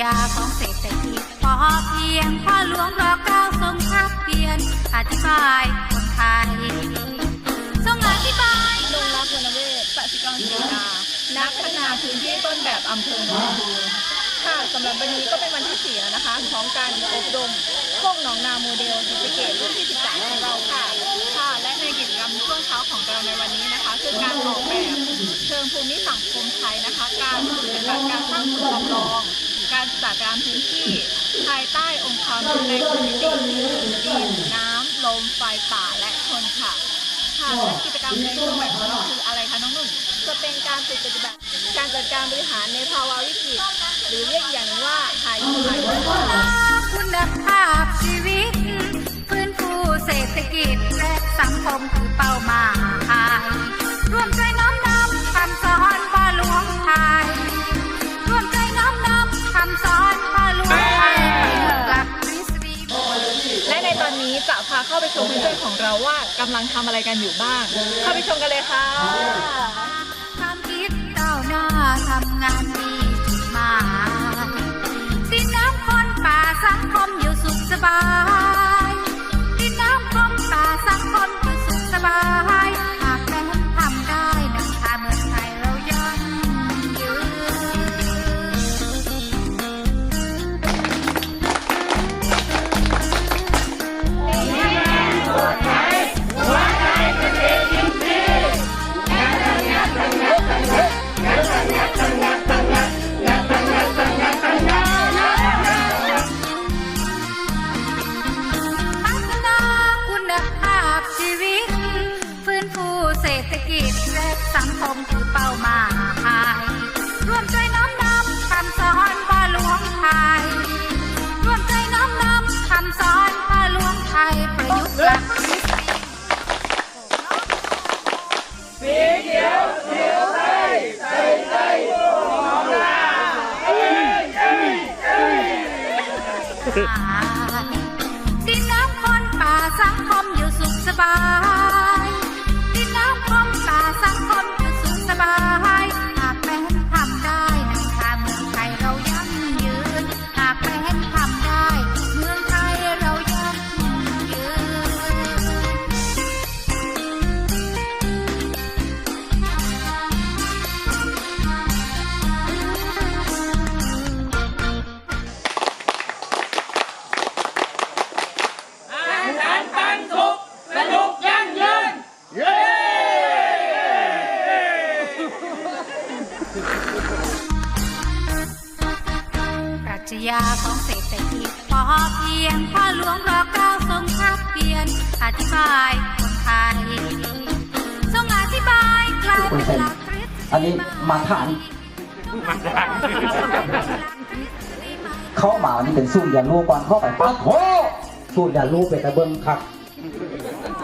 ยาของเศษฐกิจพอเพียงพ่อหลวงรอเก้าทรงทักเพียนอธิบายคนไทยทรงอธิบายลงรักวรรณเวศปฏิกรศรีดานักพัฒนาพื้นที่ต้นแบบอำเภอหนองบัวค่ะสำหรับวันนี้ก็เป็นวันที่ 4 แล้วนะคะ ของการอบรมพวกหนองนาโมเดลดิจิเกตรุ่นที่ 13 ของเราค่ะค่ะ และในกิจกรรมช่วงเช้าของเราในวันนี้นะคะ คือการออกแบบเชิงภูมิสังคมไทยนะคะ การปฏิบัติการสร้างสิ่งจำลอง การจัดการพื้นที่ ภายใต้องค์ความรู้ในพื้นที่ดิน น้ำ ลม ไฟ ป่า และคนค่ะ ค่ะและกิจกรรมในรูปแบบของเราคืออะไรคะน้องนุ่น จะเป็นการฝึกปฏิบัติ การจัดการบริหารในภาวะวิกฤต หรือเรียกอย่างหนึ่งว่าหายหายคุณภาพชีวิต ฟื้นฟูเศรษฐกิจและสังคมคือป ชมเพื่อนๆของเราว่ากำลังทำอะไรกันอยู่บ้าง เข้าไปชมกันเลยค่ะ Ah. ปรัชญาของเศรษฐกิจพอเพียงพ่อหลวงรอเก้าทรงทักเพียนอธิบายคนไทยทรงอธิบายกลายเป็นหลักทฤษฎีอันนี้มาฐานเข้ามาวันนี้เป็นสูตรเรียนรู้ก่อนเข้าไปปั๊บโหสูตรเรียนรู้ไปแต่เบิ้งครับ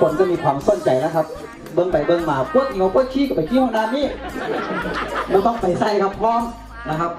คนก็มีความสนใจนะครับ เบิ้งไปเบิ้งมาพวกเงาพวกขี้กับไปขี้ห้องน้ำนี่ไม่ต้องไปใส่ครับพร้อมนะครับ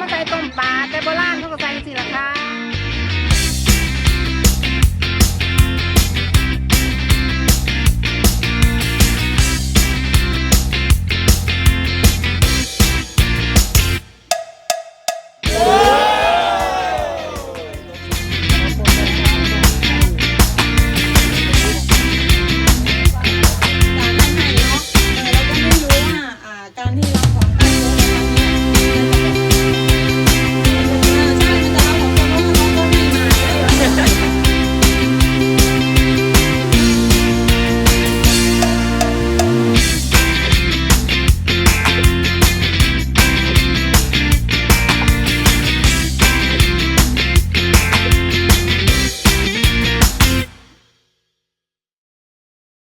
มาใส่ต้มปลาแต่โบราณเขาก็ใส่สิล่ะค่ะ